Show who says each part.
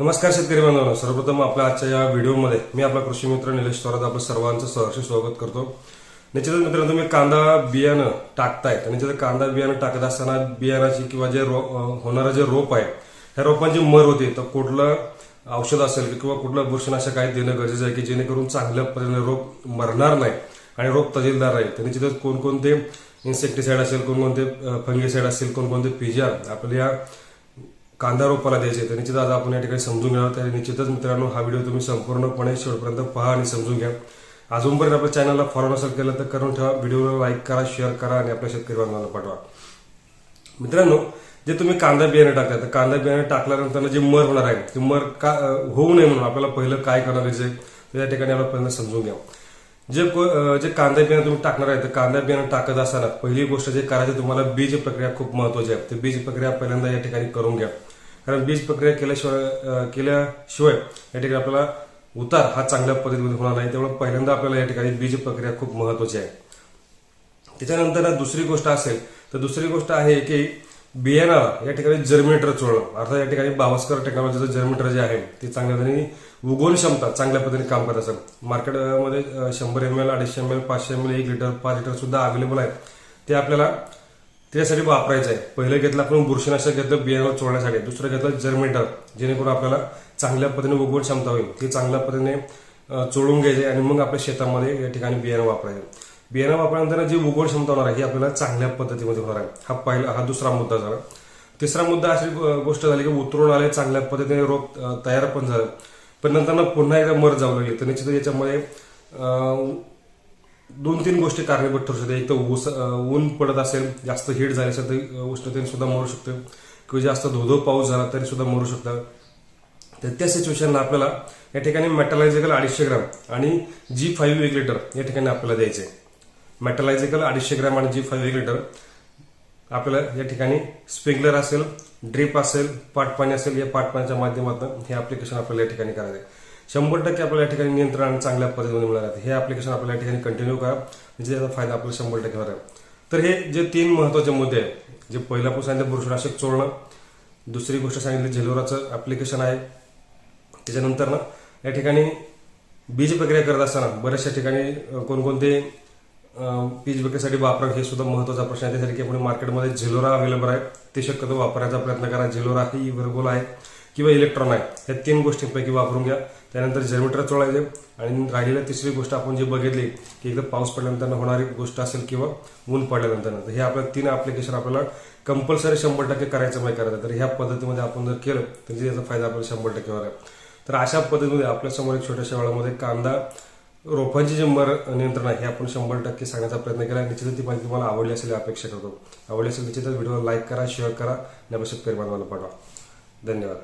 Speaker 1: नमस्कार शेतकरी बांधवांनो. सर्वप्रथम आपल्या आजच्या या व्हिडिओमध्ये मी आपला कृषी मित्र निलेश थोरात आपलं सर्वांचं सहर्ष स्वागत करतो. निश्चितच मित्रांनो तुम्ही कांदा बियाणं टाकतायत आणि निश्चित कांदा बियाणं टाकत असताना बियाणाची किंवा जे रो- होणारं जे रोप आहे ह्या रोपांची मर होते. तर कुठलं औषध असेल किंवा कुठलं बुरशनाशक आहे देणं गरजेचं आहे की जेणेकरून चांगल्या पद्धतीने रोप मरणार नाही आणि रोप तजेलदार राहील? तर निश्चितच कोणकोणते इन्सेक्टिसाइड असेल कोणकोणते फंगिसाइड असेल कोणकोणते पिजा आपल्या या कांदा रोपाला द्यायचे. तर निश्चित आज आपण या ठिकाणी समजून घेणार तर निश्चितच मित्रांनो हा व्हिडिओ तुम्ही संपूर्णपणे शेवटपर्यंत पहा आणि समजून घ्या. अजूनपर्यंत आपल्या चॅनलला फॉलो नसेल केलं तर करून ठेवा. व्हिडिओला लाईक करा शेअर करा आणि आपल्या शेतकरी बांधवांना पाठवा. मित्रांनो जे तुम्ही कांदा बियाणे टाकता तर कांदा बियाणे टाकल्यानंतर जे मर होणार आहे ते मर का होऊ नये म्हणून आपल्याला पहिलं काय करणार आहे तर या ठिकाणी आपल्याला पहिल्यांदा समजून घ्या. जे को- जे कांदा बियाणं तुम्ही टाकणार आहे तर कांदा बियाणं टाकत असताना पहिली गोष्ट जे करायची तुम्हाला बीज प्रक्रिया खूप महत्वाची आहे. ते बीज प्रक्रिया पहिल्यांदा या ठिकाणी करून घ्या. कारण बीज प्रक्रिया केल्याशिवाय केल्याशिवाय या ठिकाणी आपल्याला उतार हा चांगल्या पद्धतीमध्ये होणार नाही. त्यामुळे पहिल्यांदा आपल्याला या ठिकाणी बीज प्रक्रिया खूप महत्वाची आहे. त्याच्यानंतर दुसरी गोष्ट असेल तर दुसरी गोष्ट आहे की बियाणाला या ठिकाणी जर्मिनेटर चोळणं अर्थात या ठिकाणी बावस्कर टेक्नॉलॉजीचं जर्मिनेटर जे आहे ते चांगल्या पद्धतीने उगवण क्षमता चांगल्या पद्धतीने काम करत असेल. मार्केटमध्ये शंभर एम एल अडीचशे एम एल पाचशे एम एल एक लिटर पाच लिटर सुद्धा अवेलेबल आहे ते आपल्याला त्यासाठी वापरायचं आहे पहिलं घेतलं आपण बुरशीनाशक घेतलं बियाणं चोळण्यासाठी दुसरं घेतलं जर्मिनेटर जेणेकरून आपल्याला चांगल्या पद्धतीने उगवण क्षमता होईल. ते चांगल्या पद्धतीने चोळून घ्यायचे आणि मग आपल्या शेतामध्ये या ठिकाणी बियाणं वापरायचं. बियाणं वापरल्यानंतर जी उगवण क्षमता होणार आहे ही आपल्याला चांगल्या पद्धतीमध्ये होणार आहे. हा पहिला हा दुसरा मुद्दा झाला. तिसरा मुद्दा अशी गोष्ट झाली की उतरून आले चांगल्या पद्धतीने रोप तयार पण झालं. पण नंतर पुन्हा एकदा मर जाऊ लागली. तर निश्चित याच्यामध्ये दोन तीन गोष्टी कारणीभूत ठरू शकते एक तर ऊस ऊन पडत असेल जास्त हीट झाली असेल तर उष्णतेने सुद्धा मरू शकते. किंवा जास्त धोधो पाऊस झाला तरी सुद्धा मरू शकतं. तर त्या सिच्युएशनला आपल्याला या ठिकाणी मेटलायझिकल अडीचशे ग्राम आणि जी फाईव्ह एक लिटर या ठिकाणी आपल्याला द्यायचे मेटलायझिकल अडीचशे ग्राम आणि जी फाईव्ह एक लिटर आपल्याला या ठिकाणी स्प्रिंकलर असेल ड्रिप असेल पाटपाणी असेल या पाटपाण्याच्या माध्यमातून हे ॲप्लिकेशन आपल्याला या ठिकाणी करायचं आहे शंभर टक्के आपल्याला या ठिकाणी नियंत्रण आणि चांगल्या पद्धतीने मिळणार आहे. हे ऍप्लिकेशन आपल्याला या ठिकाणी कंटिन्यू करा म्हणजे त्याचा फायदा आपल्याला शंभर टक्के होणार आहे. तर हे जे तीन महत्त्वाचे मुद्दे आहेत जे पहिला आपण सांगितलं बुरशीनाशक चोळणं दुसरी गोष्ट सांगितली झेलोराचं ऍप्लिकेशन आहे. त्याच्यानंतर ना या ठिकाणी बीज प्रक्रिया करत असताना बऱ्याचशा ठिकाणी कोणकोणते बीज प्रक्रियेसाठी वापरा हे सुद्धा महत्त्वाचा प्रश्न आहे. त्यासाठी की आपण मार्केटमध्ये झेलोरा अवेलेबल आहे ते शक्यतो वापरायचा प्रयत्न करा. झेलोरा ही वर्गोल आहे. किंवा इलेक्ट्रॉन आहे. ह्या तीन गोष्टींपैकी वापरून घ्या. त्यानंतर जनरेटर चोळायचे आणि राहिलेल्या तिसरी गोष्ट आपण जी बघितली की एकदा पाऊस पडल्यानंतर होणारी गोष्ट असेल किंवा ऊन पडल्यानंतर तर हे आपल्या तीन ऍप्लिकेशन आपल्याला कंपल्सरी शंभर टक्के करायचं नाही करायचं. तर ह्या पद्धतीमध्ये आपण जर केलं तर याचा फायदा आपल्याला शंभर टक्के होणार आहे. तर अशा पद्धतीमध्ये आपल्यासमोर एक छोट्याशा वेळामध्ये कांदा रोपांची जे मर नियंत्रण आहे हे आपण शंभर टक्के सांगण्याचा प्रयत्न केला. निश्चितच ती माहिती तुम्हाला आवडली असेल अपेक्षा करतो. आवडली असेल निश्चितच व्हिडिओला लाईक करा शेअर करा आणि आपल्या शेतकरी पाठवा. धन्यवाद.